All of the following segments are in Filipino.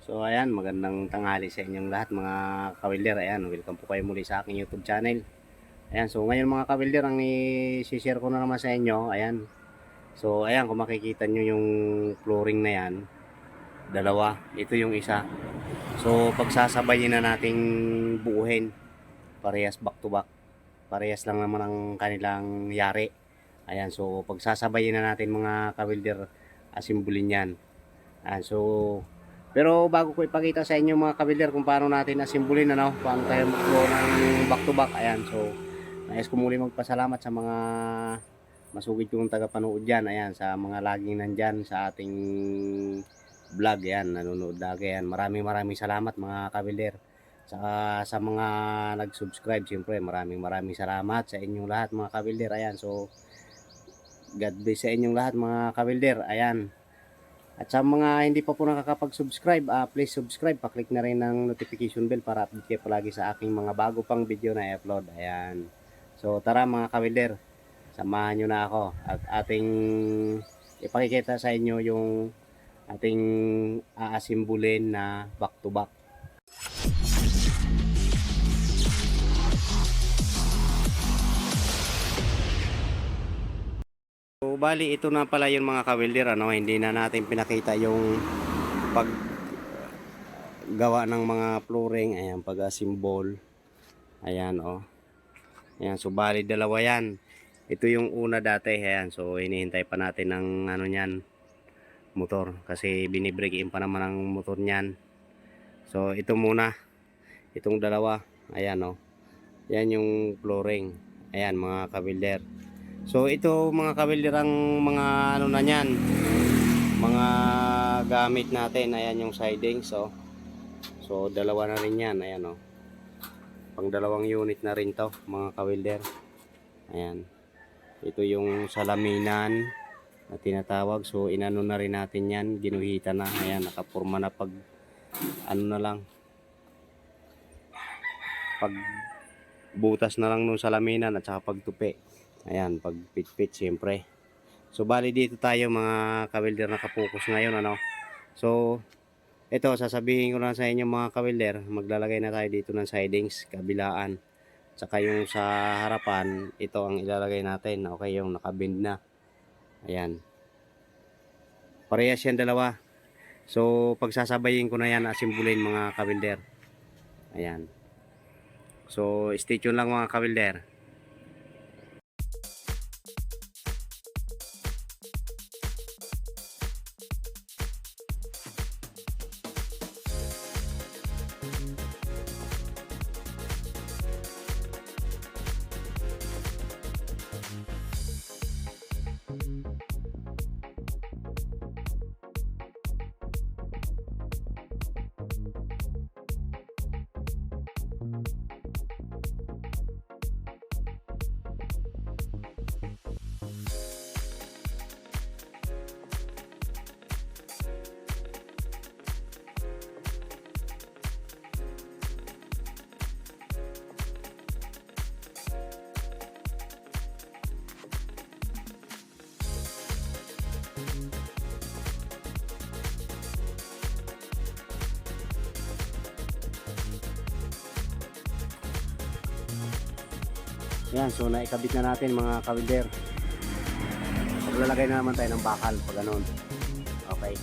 So ayan, magandang tanghali sa inyong lahat mga kawilder. Ayan, welcome po kayo muli sa aking YouTube channel. Ayan, so ngayon mga kawilder, ang i-share ko na naman sa inyo, ayan. So ayan, kung makikita nyo yung flooring na yan, dalawa, ito yung isa. So pagsasabayin na nating buuhin, parehas back to back. Parehas lang naman ang kanilang yari. Ayan, so pagsasabayin na natin mga kawilder, asimbulin yan. Ayan, so pero bago ko ipakita sa inyo mga kabiler kung paano natin asimbulin ano, paano tayo mag-flow ng back to back. Ayan, so nais ko muli magpasalamat sa mga masugid kong tagapanood dyan. Ayan, sa mga laging nandyan sa ating vlog. Ayan, nanonood lagi. Ayan, maraming maraming salamat mga kabiler. Sa, sa mga nag-subscribe, siyempre maraming maraming salamat sa inyong lahat mga kabilder. Ayan, so God bless sa inyong lahat mga kabilder. Ayan, at sa mga hindi pa po nakakapag-subscribe, ah, please subscribe. Paklik na rin ng notification bell para update kayo palagi sa aking mga bago pang video na i-upload. Ayan. So tara mga kawilder, samahan nyo na ako at ating ipakikita sa inyo yung ating aasimbulin na back to back. So, bali, ito na pala yung mga kawilder, ano, hindi na natin pinakita yung pag gawa ng mga flooring, ayan, pag-symbol. Ayan, oh. Ayan, so bali, dalawa yan. Ito yung una dati, ayan, so hinihintay pa natin ng, ano niyan, motor. Kasi binibreak in pa naman ang motor niyan. So, ito muna. Itong dalawa, ayan, oh. Yan yung flooring. Ayan, mga kawilder. So ito mga kabilder ang mga ano na niyan. Mga gamit natin. Ayan yung siding. So so dalawa na rin 'yan. Ayan oh. Pang dalawang unit na rin 'to, mga kawilder. Ayan. Ito yung salaminan na tinatawag. So inano na rin natin 'yan, ginuhita na. Ayan, nakapurma na pag ano na lang. Pag butas na lang nung salaminan at saka pagtupi. Ayan, pag pit-pit siyempre. So bali dito tayo mga kawilder nakapokus ngayon ano. So ito sasabihin ko na sa inyo mga kawilder, maglalagay na tayo dito ng sidings kabilaan. Tsaka yung sa harapan, ito ang ilalagay natin. Okay, yung nakabend na. Ayan. Parehas yan dalawa. So pagsasabayin ko na yan, asimbulin mga kawilder. Ayan. So stay tuned lang mga kawilder. Yan, so naikabit na natin mga kawilder. Maglalagay na naman tayo ng bakal pag ganun. Okay.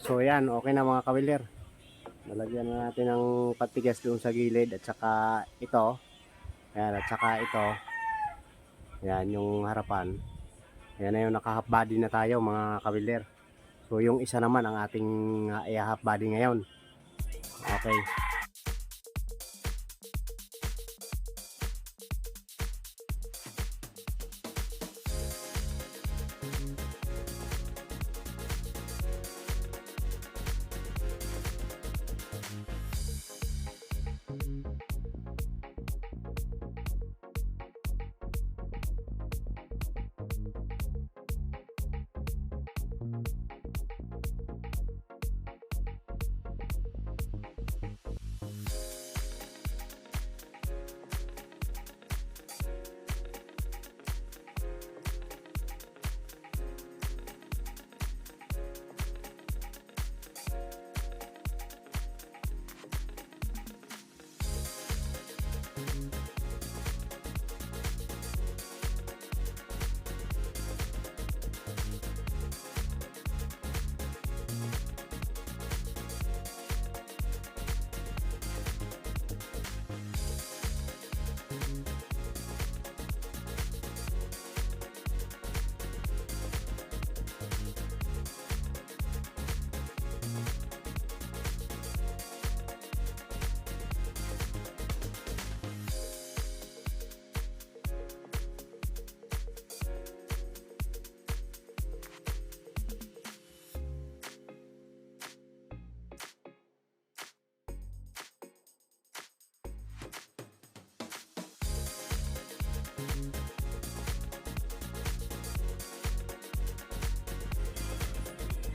So ayan, okay na mga kawilir. Nalagyan na natin ng patigas doon sa gilid at saka ito. Ayan, at saka ito. Ayan, yung harapan. Ayan na yung naka-half body na tayo mga kawilir. So yung isa naman ang ating uh, body ngayon. Okay.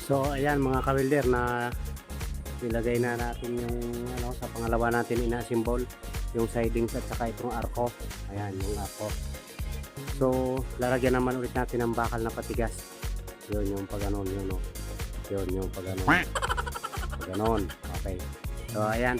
So ayan mga kawilder na ilagay na natin yung ano sa pangalawa natin ina-symbol yung sidings at saka itong arko. Ayan yung arko. So lalagyan naman ulit natin ng bakal na patigas. Yun yung pag ganon yun no. Yun yung pag ganon. Pag ganon. Okay. So ayan.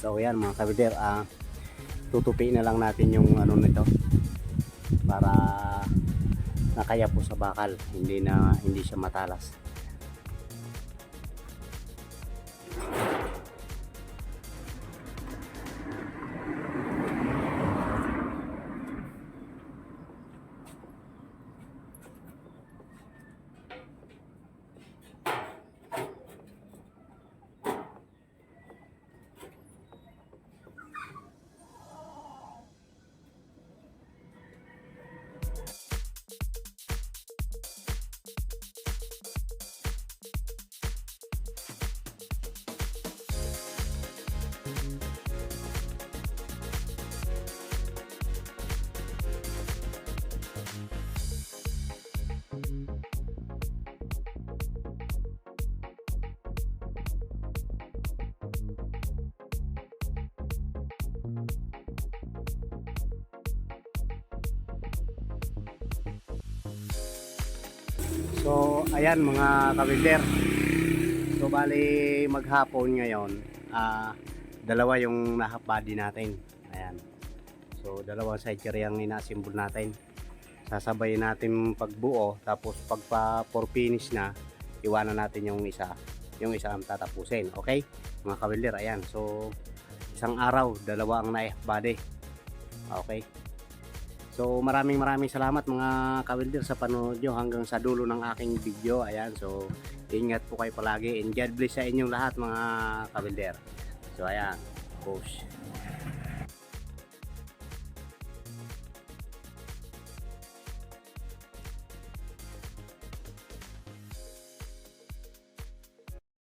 So yan mga kabider, ah tutupi na lang natin yung ano nito para nakaya po sa bakal, hindi na hindi siya matalas. So, ayan mga kawilder. So, bali maghapon ngayon, ah dalawa yung nahap body natin. Ayan. So, dalawang side carry ang inasimbol natin. Sasabay natin pagbuo, tapos pagpa for finish na, iwanan natin yung isa. Yung isa ang tatapusin. Okay? Mga kawilder, ayan. So, isang araw, dalawa ang naihap body. Okay? So maraming maraming salamat mga kawilder sa panonood nyo hanggang sa dulo ng aking video. Ayan, so ingat po kayo palagi and God bless sa inyong lahat mga kawilder. So ayan, push.